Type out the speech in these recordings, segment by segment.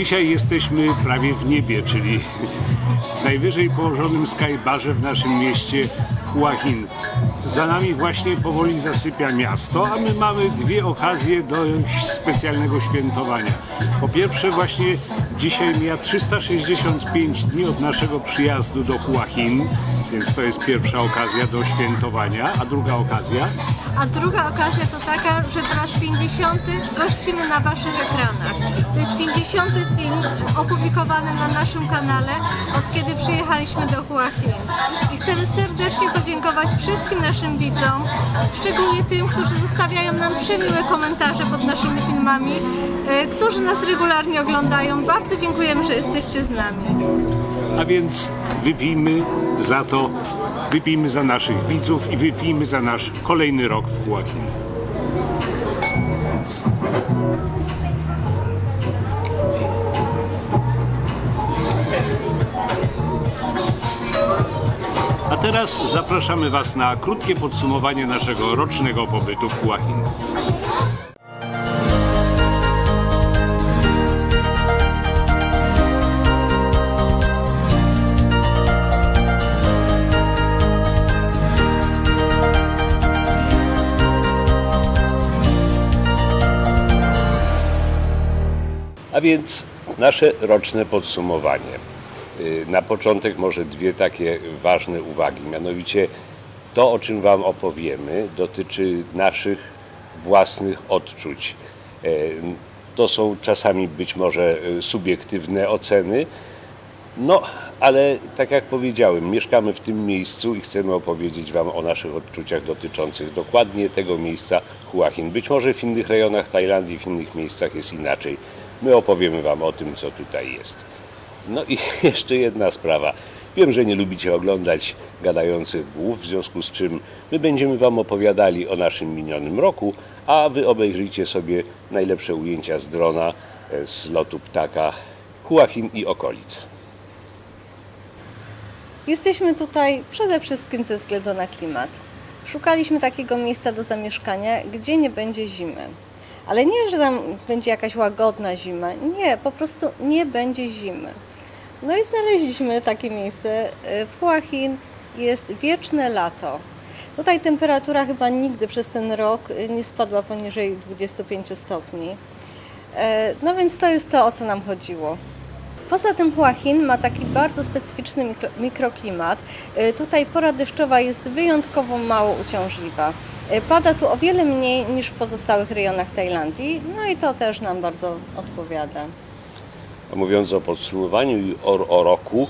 Dzisiaj jesteśmy prawie w niebie, czyli w najwyżej położonym skybarze w naszym mieście Hua Hin. Za nami właśnie powoli zasypia miasto, a my mamy dwie okazje dość specjalnego świętowania. Po pierwsze właśnie dzisiaj mija 365 dni od naszego przyjazdu do Hua Hin, więc to jest pierwsza okazja do świętowania, a druga okazja A druga okazja to taka, że po raz 50 gościmy na Waszych ekranach. To jest 50 film opublikowany na naszym kanale, od kiedy przyjechaliśmy do Hua Hin. I chcemy serdecznie podziękować wszystkim naszym widzom, szczególnie tym, którzy zostawiają nam przemiłe komentarze pod naszymi filmami, e, którzy nas regularnie oglądają. Bardzo dziękujemy, że jesteście z nami. A więc wypijmy za to, wypijmy za naszych widzów i wypijmy za nasz kolejny rok w Hua teraz zapraszamy Was na krótkie podsumowanie naszego rocznego pobytu w Hua Hin. A więc nasze roczne podsumowanie. Y, Na początek może dwie takie ważne uwagi. Mianowicie to, o czym Wam opowiemy, dotyczy naszych własnych odczuć. E, To są czasami być może y, subiektywne oceny, no, ale tak jak powiedziałem, mieszkamy w tym miejscu i chcemy opowiedzieć Wam o naszych odczuciach dotyczących dokładnie tego miejsca Hua Hin. Być może w innych rejonach Tajlandii, w innych miejscach jest inaczej. My opowiemy Wam o tym, co tutaj jest. No i jeszcze jedna sprawa. Wiem, że nie lubicie oglądać gadających głów, w związku z czym my będziemy Wam opowiadali o naszym minionym roku, a Wy obejrzyjcie sobie najlepsze ujęcia z drona, e, z lotu ptaka Hua Hin i okolic. Jesteśmy tutaj przede wszystkim ze względu na klimat. Szukaliśmy takiego miejsca do zamieszkania, gdzie nie będzie zimy. Ale nie, że tam będzie jakaś łagodna zima. Nie, po prostu nie będzie zimy. No i znaleźliśmy takie miejsce. W Hua Hin jest wieczne lato. Tutaj temperatura chyba nigdy przez ten rok nie spadła poniżej 25 stopni. E, No więc to jest to, o co nam chodziło. Poza tym Hua Hin ma taki bardzo specyficzny mikro- mikroklimat. Tutaj pora deszczowa jest wyjątkowo mało uciążliwa. Pada tu o wiele mniej niż w pozostałych rejonach Tajlandii, no i to też nam bardzo odpowiada. Mówiąc o podsumowaniu i o, o roku,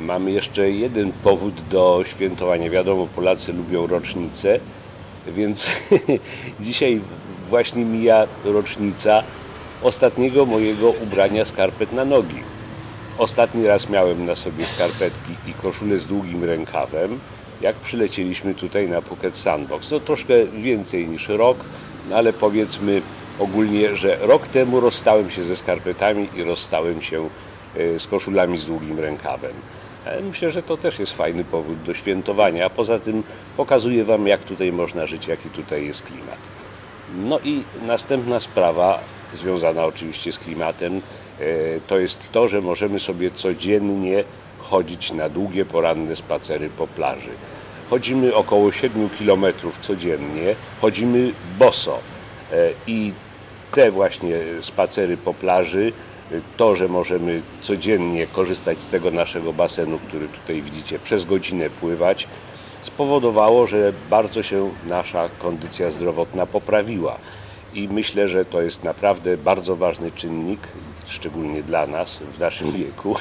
mamy jeszcze jeden powód do świętowania. Wiadomo, Polacy lubią rocznice, więc dzisiaj właśnie mija rocznica ostatniego mojego ubrania skarpet na nogi. Ostatni raz miałem na sobie skarpetki i koszulę z długim rękawem, jak przylecieliśmy tutaj na Phuket Sandbox. To troszkę więcej niż rok, no ale powiedzmy ogólnie, że rok temu rozstałem się ze skarpetami i rozstałem się e, z koszulami z długim rękawem. E, Myślę, że to też jest fajny powód do świętowania, a poza tym pokazuję Wam, jak tutaj można żyć, jaki tutaj jest klimat. No i następna sprawa, związana oczywiście z klimatem, e, to jest to, że możemy sobie codziennie chodzić na długie poranne spacery po plaży. Chodzimy około 7 km codziennie, chodzimy boso i te właśnie spacery po plaży, e, to, że możemy codziennie korzystać z tego naszego basenu, który tutaj widzicie, przez godzinę pływać, spowodowało, że bardzo się nasza kondycja zdrowotna poprawiła. I myślę, że to jest naprawdę bardzo ważny czynnik, szczególnie dla nas w naszym wieku.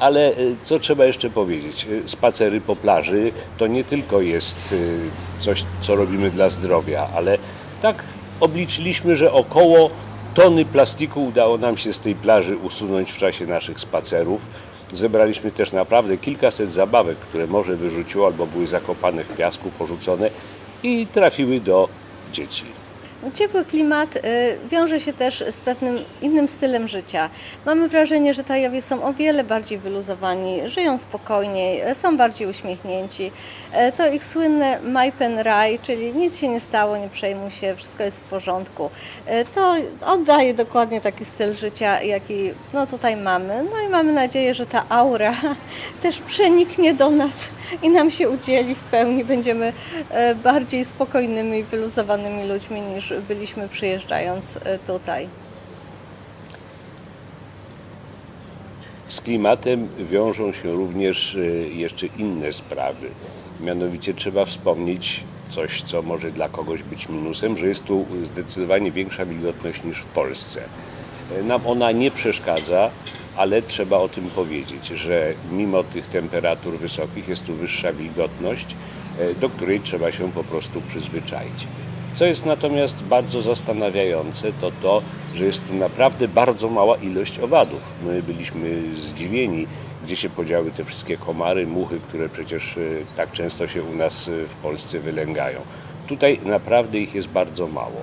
Ale y, co trzeba jeszcze powiedzieć? Y, Spacery po plaży to nie tylko jest y, coś, co robimy dla zdrowia, ale tak obliczyliśmy, że około tony plastiku udało nam się z tej plaży usunąć w czasie naszych spacerów. Zebraliśmy też naprawdę kilkaset zabawek, które może wyrzuciło albo były zakopane w piasku, porzucone i trafiły do dzieci. Ciepły klimat y, wiąże się też z pewnym innym stylem życia. Mamy wrażenie, że Tajowie są o wiele bardziej wyluzowani, żyją spokojniej, są bardziej uśmiechnięci. Y, To ich słynne Majpen Raj, czyli nic się nie stało, nie przejmuj się, wszystko jest w porządku. Y, To oddaje dokładnie taki styl życia, jaki no, tutaj mamy. No i mamy nadzieję, że ta aura też przeniknie do nas i nam się udzieli w pełni. Będziemy e, bardziej spokojnymi wyluzowanymi ludźmi niż byliśmy przyjeżdżając e, tutaj. Z klimatem wiążą się również y, jeszcze inne sprawy. Mianowicie trzeba wspomnieć coś, co może dla kogoś być minusem, że jest tu zdecydowanie większa wilgotność niż w Polsce. Y, Nam ona nie przeszkadza, ale trzeba o tym powiedzieć, że mimo tych temperatur wysokich jest tu wyższa wilgotność, do której trzeba się po prostu przyzwyczaić. Co jest natomiast bardzo zastanawiające, to to, że jest tu naprawdę bardzo mała ilość owadów. My byliśmy zdziwieni, gdzie się podziały te wszystkie komary, muchy, które przecież y, tak często się u nas y, w Polsce wylęgają. Tutaj naprawdę ich jest bardzo mało.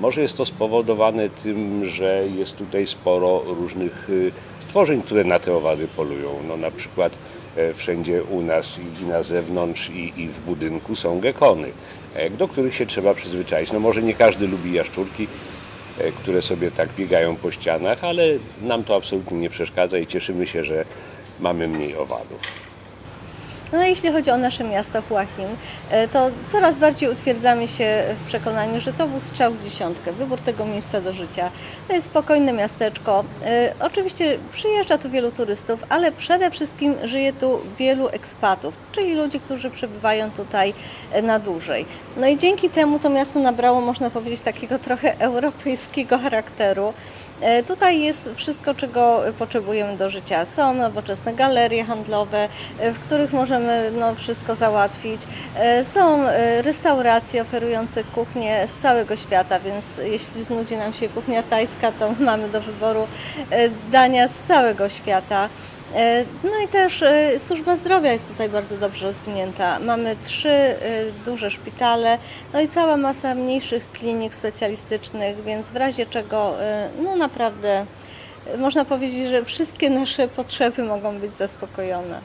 Może jest to spowodowane tym, że jest tutaj sporo różnych y, stworzeń, które na te owady polują. No, na przykład e, wszędzie u nas i- na zewnątrz i, i w budynku są gekony, e, do których się trzeba przyzwyczaić. No może nie każdy lubi jaszczurki, e, które sobie tak biegają po ścianach, ale nam to absolutnie nie przeszkadza i cieszymy się, że mamy mniej owadów. No jeśli chodzi o nasze miasto Huachin, e, to coraz bardziej utwierdzamy się w przekonaniu, że to był strzał w dziesiątkę, wybór tego miejsca do życia. To jest spokojne miasteczko. E, Oczywiście przyjeżdża tu wielu turystów, ale przede wszystkim żyje tu wielu ekspatów, czyli ludzi, którzy przebywają tutaj e, na dłużej. No i dzięki temu to miasto nabrało, można powiedzieć, takiego trochę europejskiego charakteru. E, Tutaj jest wszystko, czego potrzebujemy do życia. Są nowoczesne galerie handlowe, e, w których możemy no, wszystko załatwić. E, Są restauracje oferujące kuchnię z całego świata, więc jeśli znudzi nam się kuchnia tajska, to mamy do wyboru dania z całego świata. E, No i też e, służba zdrowia jest tutaj bardzo dobrze rozwinięta. Mamy trzy e, duże szpitale, no i cała masa mniejszych klinik specjalistycznych, więc w razie czego no naprawdę można powiedzieć, że wszystkie nasze potrzeby mogą być zaspokojone.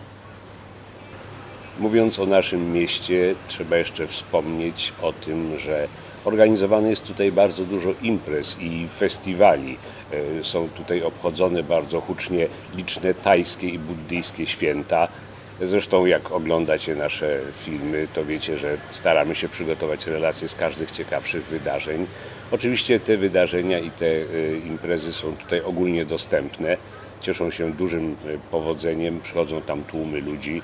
Mówiąc o naszym mieście, trzeba jeszcze wspomnieć o tym, że organizowane jest tutaj bardzo dużo imprez i festiwali. E, Są tutaj obchodzone bardzo hucznie liczne tajskie i buddyjskie święta. Zresztą jak oglądacie nasze filmy, to wiecie, że staramy się przygotować relacje z każdych ciekawszych wydarzeń. Oczywiście te wydarzenia i te e, imprezy są tutaj ogólnie dostępne. Cieszą się dużym e, powodzeniem, przychodzą tam tłumy ludzi.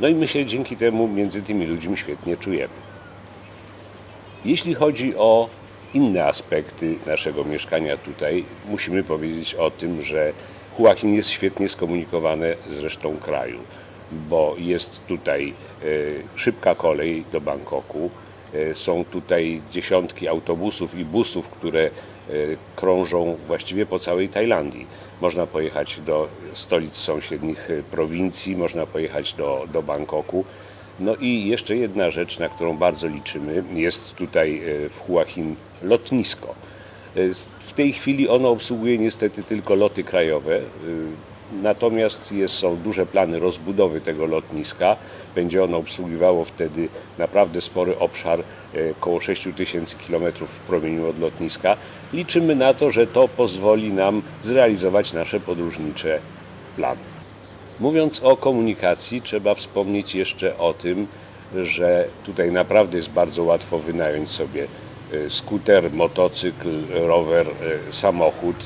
No i my się dzięki temu między tymi ludźmi świetnie czujemy. Jeśli chodzi o inne aspekty naszego mieszkania tutaj, musimy powiedzieć o tym, że Huachin jest świetnie skomunikowane z resztą kraju, bo jest tutaj e, szybka kolej do Bangkoku, e, są tutaj dziesiątki autobusów i busów, które e, krążą właściwie po całej Tajlandii. Można pojechać do stolic sąsiednich prowincji, można pojechać do, do Bangkoku. No i jeszcze jedna rzecz, na którą bardzo liczymy, jest tutaj e, w Huachin lotnisko. E, W tej chwili ono obsługuje niestety tylko loty krajowe, e, natomiast jest, są duże plany rozbudowy tego lotniska. Będzie ono obsługiwało wtedy naprawdę spory obszar, około 6 tysięcy kilometrów w promieniu od lotniska. Liczymy na to, że to pozwoli nam zrealizować nasze podróżnicze plany. Mówiąc o komunikacji, trzeba wspomnieć jeszcze o tym, że tutaj naprawdę jest bardzo łatwo wynająć sobie e, skuter, motocykl, rower, e, samochód.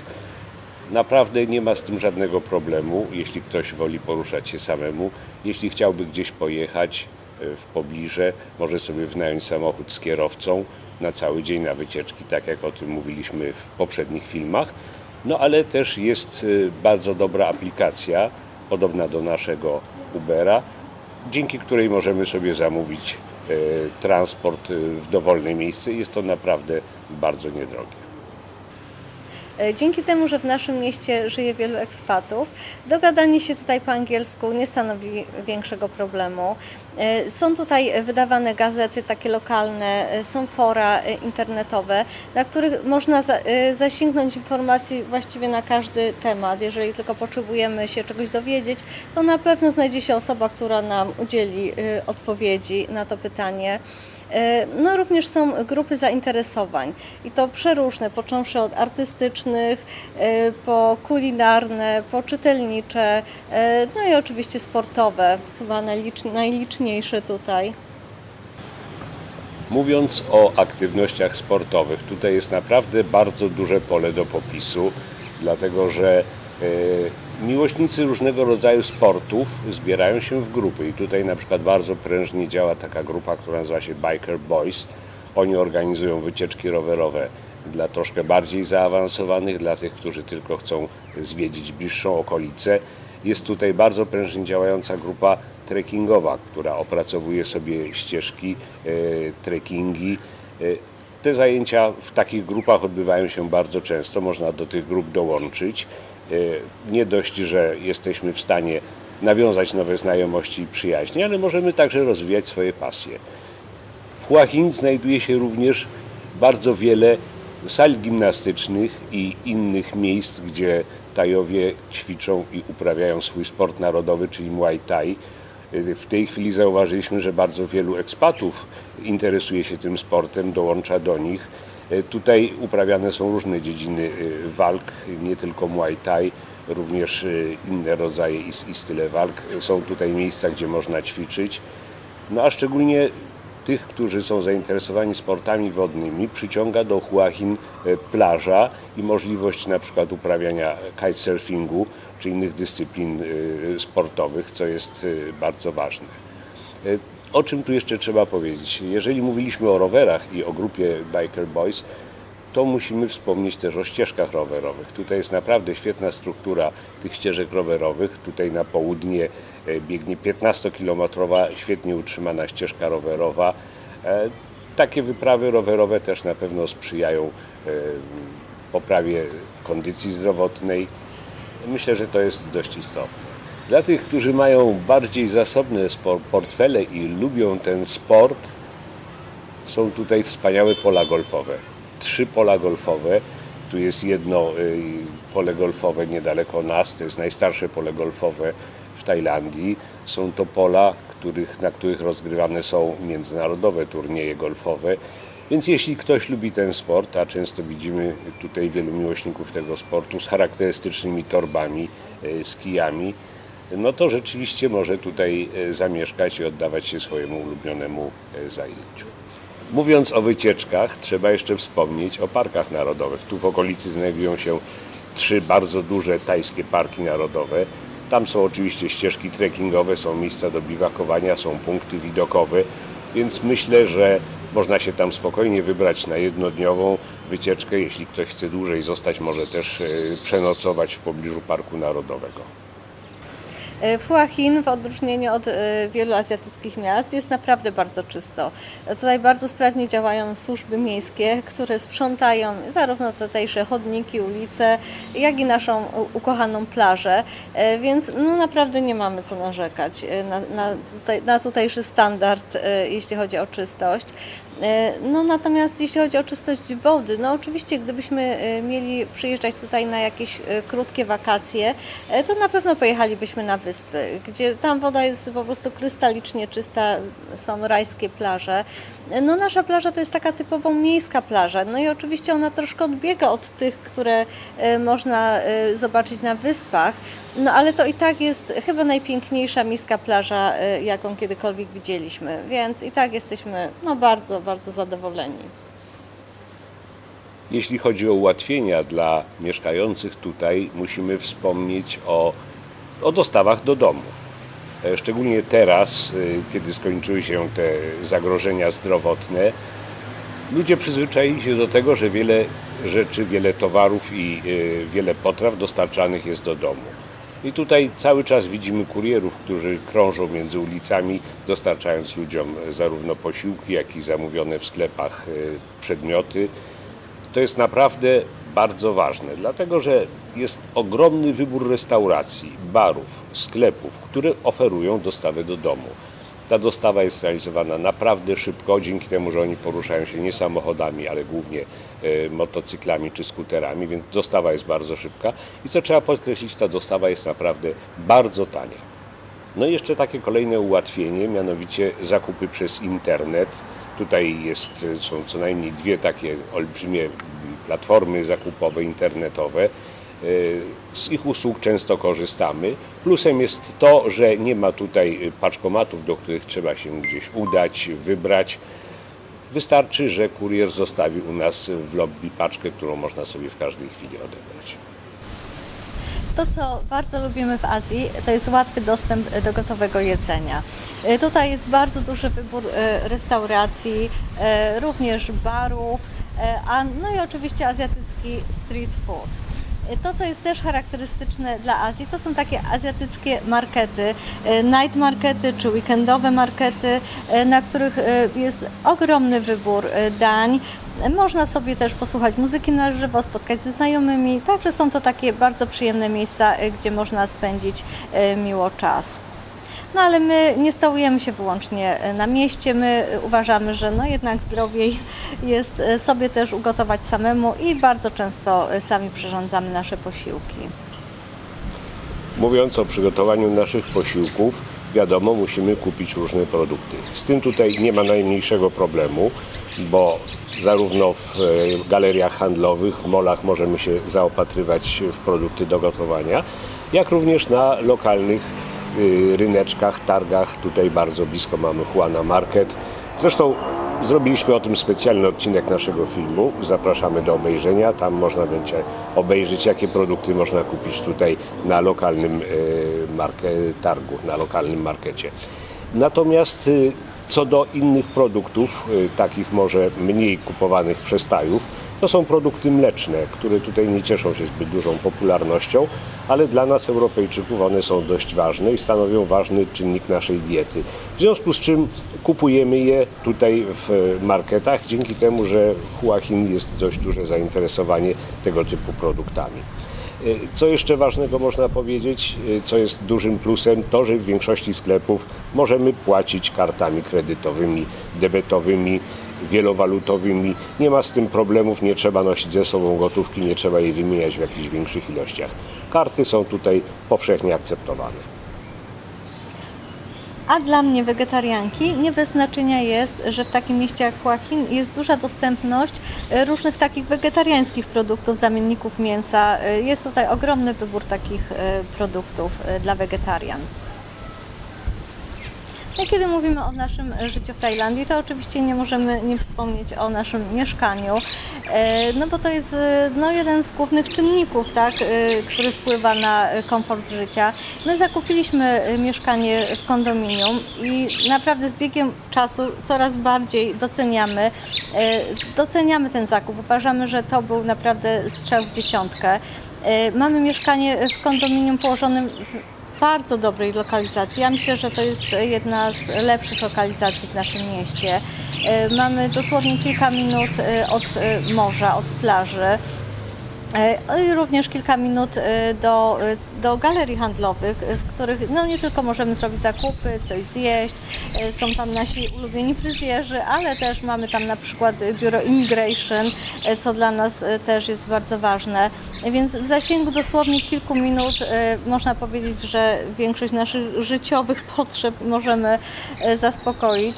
Naprawdę nie ma z tym żadnego problemu, jeśli ktoś woli poruszać się samemu. Jeśli chciałby gdzieś pojechać e, w pobliże, może sobie wynająć samochód z kierowcą na cały dzień na wycieczki, tak jak o tym mówiliśmy w poprzednich filmach. No ale też jest bardzo dobra aplikacja, podobna do naszego Ubera, dzięki której możemy sobie zamówić e, transport e, w dowolne miejsce. Jest to naprawdę bardzo niedrogie. E, Dzięki temu, że w naszym mieście żyje wielu ekspatów, dogadanie się tutaj po angielsku nie stanowi większego problemu. E, Są tutaj wydawane gazety takie lokalne, e, są fora internetowe, na których można za- zasięgnąć informacji właściwie na każdy temat. Jeżeli tylko potrzebujemy się czegoś dowiedzieć, to na pewno znajdzie się osoba, która nam udzieli odpowiedzi na to pytanie. E, No również są grupy zainteresowań i to przeróżne, począwszy od artystycznych, e, po kulinarne, po czytelnicze, e, no i oczywiście sportowe, chyba najlicz- najliczniejsze tutaj. Mówiąc o aktywnościach sportowych, tutaj jest naprawdę bardzo duże pole do popisu, dlatego że miłośnicy różnego rodzaju sportów zbierają się w grupy i tutaj na przykład bardzo prężnie działa taka grupa, która nazywa się Biker Boys. Oni organizują wycieczki rowerowe dla troszkę bardziej zaawansowanych, dla tych, którzy tylko chcą zwiedzić bliższą okolicę. Jest tutaj bardzo prężnie działająca grupa trekkingowa, która opracowuje sobie ścieżki, e, trekkingi. E, te zajęcia w takich grupach odbywają się bardzo często, można do tych grup dołączyć. E, Nie dość, że jesteśmy w stanie nawiązać nowe znajomości i przyjaźnie, ale możemy także rozwijać swoje pasje. W Huachin znajduje się również bardzo wiele sal gimnastycznych i innych miejsc, gdzie Tajowie ćwiczą i uprawiają swój sport narodowy, czyli Muay Thai. W tej chwili zauważyliśmy, że bardzo wielu ekspatów interesuje się tym sportem, dołącza do nich. Tutaj uprawiane są różne dziedziny y, walk, nie tylko Muay Thai, również y, inne rodzaje i, style walk. Są tutaj miejsca, gdzie można ćwiczyć. No a szczególnie tych, którzy są zainteresowani sportami wodnymi, przyciąga do Huachin e, plaża i możliwość na przykład uprawiania kitesurfingu czy innych dyscyplin e, sportowych, co jest e, bardzo ważne. O czym tu jeszcze trzeba powiedzieć? Jeżeli mówiliśmy o rowerach i o grupie Biker Boys, to musimy wspomnieć też o ścieżkach rowerowych. Tutaj jest naprawdę świetna struktura tych ścieżek rowerowych. Tutaj na południe e, biegnie 15-kilometrowa, świetnie utrzymana ścieżka rowerowa. E, Takie wyprawy rowerowe też na pewno sprzyjają e, poprawie kondycji zdrowotnej. Myślę, że to jest dość istotne. Dla tych, którzy mają bardziej zasobne portfele i lubią ten sport, są tutaj wspaniałe pola golfowe. Trzy pola golfowe. Tu jest jedno y, pole golfowe niedaleko nas, to jest najstarsze pole golfowe w Tajlandii. Są to pola, których, na których rozgrywane są międzynarodowe turnieje golfowe. Więc jeśli ktoś lubi ten sport, a często widzimy tutaj wielu miłośników tego sportu z charakterystycznymi torbami, y, z kijami, no to rzeczywiście może tutaj e, zamieszkać i oddawać się swojemu ulubionemu e, zajęciu. Mówiąc o wycieczkach, trzeba jeszcze wspomnieć o parkach narodowych. Tu w okolicy znajdują się trzy bardzo duże tajskie parki narodowe. Tam są oczywiście ścieżki trekkingowe, są miejsca do biwakowania, są punkty widokowe, więc myślę, że można się tam spokojnie wybrać na jednodniową wycieczkę. Jeśli ktoś chce dłużej zostać, może też e, przenocować w pobliżu Parku Narodowego. E, W Huachin, w odróżnieniu od e, wielu azjatyckich miast, jest naprawdę bardzo czysto. E, Tutaj bardzo sprawnie działają służby miejskie, które sprzątają zarówno tutejsze chodniki, ulice, jak i naszą ukochaną plażę, E, więc no, naprawdę nie mamy co narzekać e, na, na, tutaj, na tutejszy standard, e, jeśli chodzi o czystość. E, No natomiast jeśli chodzi o czystość wody, no oczywiście gdybyśmy e, mieli przyjeżdżać tutaj na jakieś e, krótkie wakacje, to na pewno pojechalibyśmy na wyspy, gdzie tam woda jest po prostu krystalicznie czysta, są rajskie plaże. No nasza plaża to jest taka typowo miejska plaża, no i oczywiście ona troszkę odbiega od tych, które e, można e, zobaczyć na wyspach, no ale to i tak jest chyba najpiękniejsza miejska plaża, e, jaką kiedykolwiek widzieliśmy, więc i tak jesteśmy no bardzo, bardzo zadowoleni. Jeśli chodzi o ułatwienia dla mieszkających tutaj, musimy wspomnieć o, o dostawach do domu. E, Szczególnie teraz, y, kiedy skończyły się te zagrożenia zdrowotne, ludzie przyzwyczaili się do tego, że wiele rzeczy, wiele towarów i y, wiele potraw dostarczanych jest do domu. I tutaj cały czas widzimy kurierów, którzy krążą między ulicami, dostarczając ludziom zarówno posiłki, jak i zamówione w sklepach przedmioty. To jest naprawdę bardzo ważne, dlatego że jest ogromny wybór restauracji, barów, sklepów, które oferują dostawę do domu. Ta dostawa jest realizowana naprawdę szybko, dzięki temu, że oni poruszają się nie samochodami, ale głównie e, motocyklami czy skuterami, więc dostawa jest bardzo szybka. I co trzeba podkreślić, ta dostawa jest naprawdę bardzo tania. No i jeszcze takie kolejne ułatwienie, mianowicie zakupy przez internet. Tutaj jest, są co najmniej dwie takie olbrzymie platformy zakupowe internetowe. Y, Z ich usług często korzystamy. Plusem jest to, że nie ma tutaj paczkomatów, do których trzeba się gdzieś udać, wybrać. Wystarczy, że kurier zostawi u nas w lobby paczkę, którą można sobie w każdej chwili odebrać. To, co bardzo lubimy w Azji, to jest łatwy dostęp do gotowego jedzenia. E, Tutaj jest bardzo duży wybór e, restauracji, e, również barów, a, no i oczywiście azjatycki street food. To, co jest też charakterystyczne dla Azji, to są takie azjatyckie markety, e, night markety czy weekendowe markety, e, na których e, jest ogromny wybór dań. Można sobie też posłuchać muzyki na żywo, spotkać ze znajomymi, także są to takie bardzo przyjemne miejsca, gdzie można spędzić miło czas. No ale my nie stałujemy się wyłącznie e, na mieście, my e, uważamy, że no jednak zdrowiej jest e, sobie też ugotować samemu i bardzo często sami przyrządzamy nasze posiłki. Mówiąc o przygotowaniu naszych posiłków, wiadomo, musimy kupić różne produkty. Z tym tutaj nie ma najmniejszego problemu, bo zarówno w galeriach handlowych, w molach możemy się zaopatrywać w produkty do gotowania, jak również na lokalnych ryneczkach, targach. Tutaj bardzo blisko mamy Juana Market. Zresztą zrobiliśmy o tym specjalny odcinek naszego filmu. Zapraszamy do obejrzenia. Tam można będzie obejrzeć, jakie produkty można kupić tutaj na lokalnym y, targu, na lokalnym markecie. Natomiast y, co do innych produktów, y, takich może mniej kupowanych przez Tajów, to są produkty mleczne, które tutaj nie cieszą się zbyt dużą popularnością, ale dla nas, Europejczyków, one są dość ważne i stanowią ważny czynnik naszej diety. W związku z czym kupujemy je tutaj w marketach, dzięki temu, że w Hua jest dość duże zainteresowanie tego typu produktami. Y, Co jeszcze ważnego można powiedzieć, y, co jest dużym plusem, to że w większości sklepów możemy płacić kartami kredytowymi, debetowymi, wielowalutowymi. Nie ma z tym problemów, nie trzeba nosić ze sobą gotówki, nie trzeba jej wymieniać w jakichś większych ilościach. Karty są tutaj powszechnie akceptowane. A dla mnie, wegetarianki, nie bez znaczenia jest, że w takim mieście jak Joaquin jest duża dostępność e, różnych takich wegetariańskich produktów, zamienników mięsa. E, Jest tutaj ogromny wybór takich e, produktów dla wegetarian. No i kiedy mówimy o naszym życiu w Tajlandii, to oczywiście nie możemy nie wspomnieć o naszym mieszkaniu, e, no bo to jest e, no, jeden z głównych czynników, tak, e, który wpływa na komfort życia. My zakupiliśmy mieszkanie w kondominium i naprawdę z biegiem czasu coraz bardziej doceniamy, doceniamy ten zakup. Uważamy, że to był naprawdę strzał w dziesiątkę. Mamy mieszkanie w kondominium położonym bardzo dobrej lokalizacji. Ja myślę, że to jest jedna z lepszych lokalizacji w naszym mieście. E, Mamy dosłownie kilka minut e, od e, morza, od plaży. E, I również kilka minut e, do, e, do galerii handlowych, w których no, nie tylko możemy zrobić zakupy, coś zjeść, są tam nasi ulubieni fryzjerzy, ale też mamy tam na przykład biuro Immigration, co dla nas też jest bardzo ważne. Więc w zasięgu dosłownie kilku minut można powiedzieć, że większość naszych życiowych potrzeb możemy zaspokoić,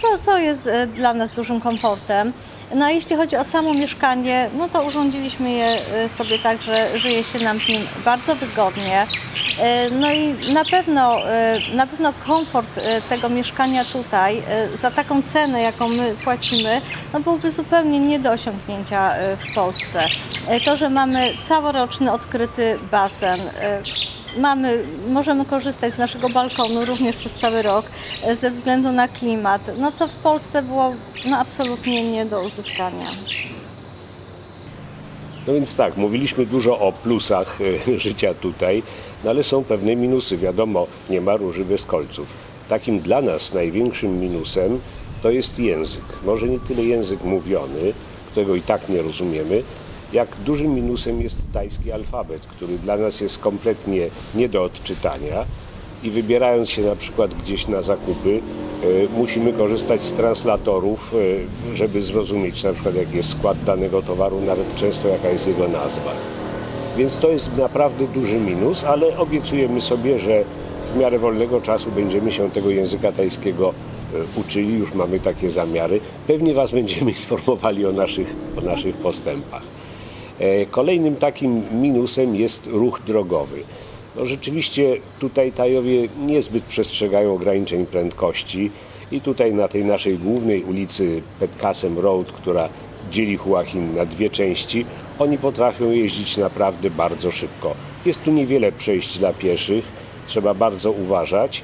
co, co jest dla nas dużym komfortem. No a jeśli chodzi o samo mieszkanie, no to urządziliśmy je e, sobie tak, że żyje się nam w nim bardzo wygodnie. E, No i na pewno, e, na pewno komfort tego mieszkania tutaj za taką cenę, jaką my płacimy, no byłby zupełnie nie do osiągnięcia w Polsce. To, że mamy całoroczny odkryty basen, mamy, możemy korzystać z naszego balkonu również przez cały rok e, ze względu na klimat, no co w Polsce było no, absolutnie nie do uzyskania. No więc tak, mówiliśmy dużo o plusach e, życia tutaj, no ale są pewne minusy. Wiadomo, nie ma róży bez kolców. Takim dla nas największym minusem to jest język. Może nie tyle język mówiony, którego i tak nie rozumiemy, jak dużym minusem jest tajski alfabet, który dla nas jest kompletnie nie do odczytania i wybierając się na przykład gdzieś na zakupy, e, musimy korzystać z translatorów, e, żeby zrozumieć na przykład jaki jest skład danego towaru, nawet często jaka jest jego nazwa. Więc to jest naprawdę duży minus, ale obiecujemy sobie, że w miarę wolnego czasu będziemy się tego języka tajskiego e, uczyli, już mamy takie zamiary. Pewnie Was będziemy informowali o naszych, o naszych postępach. E, Kolejnym takim minusem jest ruch drogowy. No rzeczywiście tutaj Tajowie niezbyt przestrzegają ograniczeń prędkości i tutaj na tej naszej głównej ulicy Petkasem Road, która dzieli Hua Hin na dwie części, oni potrafią jeździć naprawdę bardzo szybko. Jest tu niewiele przejść dla pieszych, trzeba bardzo uważać.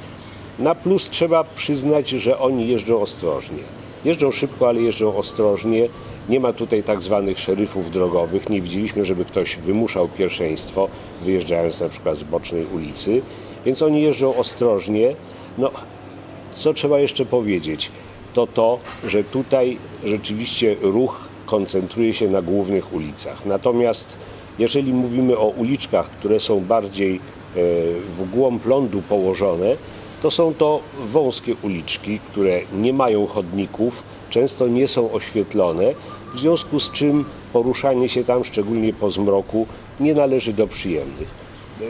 Na plus trzeba przyznać, że oni jeżdżą ostrożnie. Jeżdżą szybko, ale jeżdżą ostrożnie. Nie ma tutaj tak zwanych szeryfów drogowych. Nie widzieliśmy, żeby ktoś wymuszał pierwszeństwo, wyjeżdżając na przykład z bocznej ulicy. Więc oni jeżdżą ostrożnie. No, co trzeba jeszcze powiedzieć? To to, że tutaj rzeczywiście ruch koncentruje się na głównych ulicach. Natomiast jeżeli mówimy o uliczkach, które są bardziej e, w głąb lądu położone, to są to wąskie uliczki, które nie mają chodników, często nie są oświetlone, w związku z czym poruszanie się tam, szczególnie po zmroku, nie należy do przyjemnych.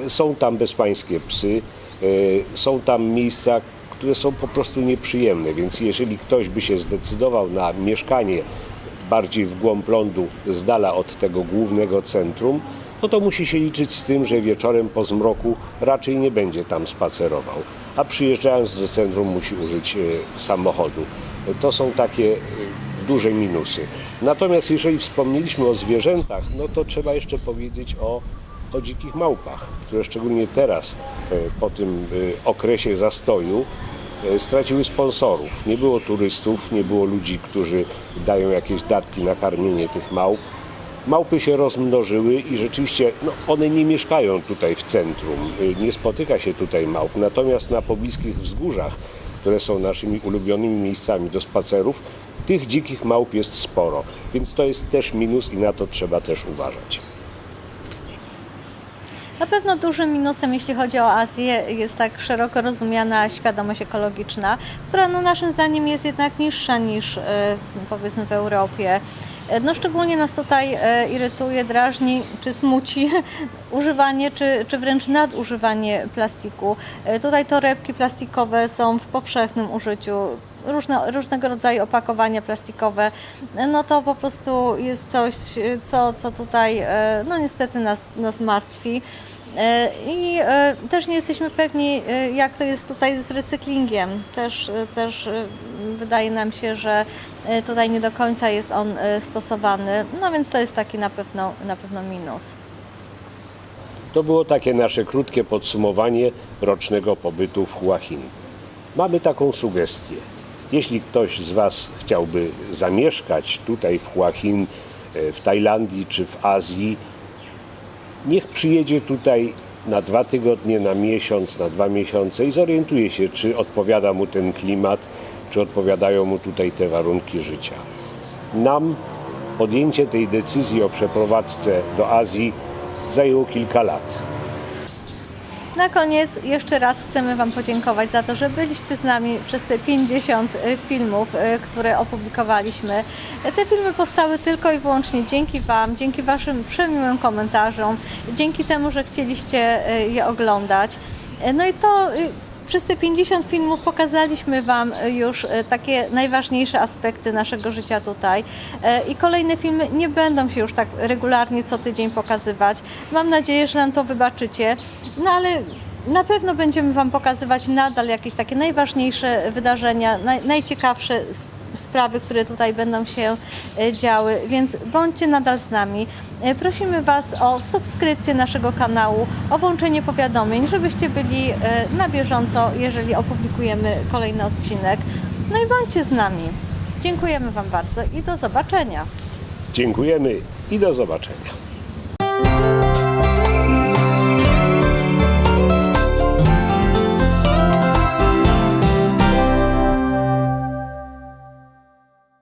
E, Są tam bezpańskie psy, e, są tam miejsca, które są po prostu nieprzyjemne, więc jeżeli ktoś by się zdecydował na mieszkanie bardziej w głąb lądu, z dala od tego głównego centrum, no to musi się liczyć z tym, że wieczorem po zmroku raczej nie będzie tam spacerował, a przyjeżdżając do centrum musi użyć e, samochodu. To są takie duże minusy. Natomiast jeżeli wspomnieliśmy o zwierzętach, no to trzeba jeszcze powiedzieć o, o dzikich małpach, które szczególnie teraz, e, po tym e, okresie zastoju, e, straciły sponsorów. Nie było turystów, nie było ludzi, którzy dają jakieś datki na karmienie tych małp. Małpy się rozmnożyły i rzeczywiście no, one nie mieszkają tutaj w centrum, nie spotyka się tutaj małp, natomiast na pobliskich wzgórzach, które są naszymi ulubionymi miejscami do spacerów, tych dzikich małp jest sporo, więc to jest też minus i na to trzeba też uważać. Na pewno dużym minusem, jeśli chodzi o Azję, jest tak szeroko rozumiana świadomość ekologiczna, która no, naszym zdaniem jest jednak niższa niż e, powiedzmy w Europie. E, No, szczególnie nas tutaj e, irytuje, drażni czy smuci używanie czy, czy wręcz nadużywanie plastiku. Tutaj torebki plastikowe są w powszechnym użyciu. Różne, różnego rodzaju opakowania plastikowe, no to po prostu jest coś, co, co tutaj e, no niestety nas, nas martwi. E, I e, też nie jesteśmy pewni, jak to jest tutaj z recyklingiem. Też, też wydaje nam się, że tutaj nie do końca jest on stosowany. No więc to jest taki na pewno, na pewno minus. To było takie nasze krótkie podsumowanie rocznego pobytu w Hua Hin. Mamy taką sugestię. Jeśli ktoś z Was chciałby zamieszkać tutaj w Hua Hin, e, w Tajlandii czy w Azji, niech przyjedzie tutaj na dwa tygodnie, na miesiąc, na dwa miesiące i zorientuje się, czy odpowiada mu ten klimat, czy odpowiadają mu tutaj te warunki życia. Nam podjęcie tej decyzji o przeprowadzce do Azji zajęło kilka lat. Na koniec jeszcze raz chcemy Wam podziękować za to, że byliście z nami przez te 50 filmów, e, które opublikowaliśmy. Te filmy powstały tylko i wyłącznie dzięki Wam, dzięki Waszym przemiłym komentarzom, dzięki temu, że chcieliście e, je oglądać. No i to przez te 50 filmów pokazaliśmy Wam już e, takie najważniejsze aspekty naszego życia tutaj. E, I kolejne filmy nie będą się już tak regularnie co tydzień pokazywać. Mam nadzieję, że nam to wybaczycie. No ale na pewno będziemy Wam pokazywać nadal jakieś takie najważniejsze wydarzenia, naj, najciekawsze s- sprawy, które tutaj będą się e, działy, więc bądźcie nadal z nami. E, Prosimy Was o subskrypcję naszego kanału, o włączenie powiadomień, żebyście byli e, na bieżąco, jeżeli opublikujemy kolejny odcinek. No i bądźcie z nami. Dziękujemy Wam bardzo i do zobaczenia. Dziękujemy i do zobaczenia.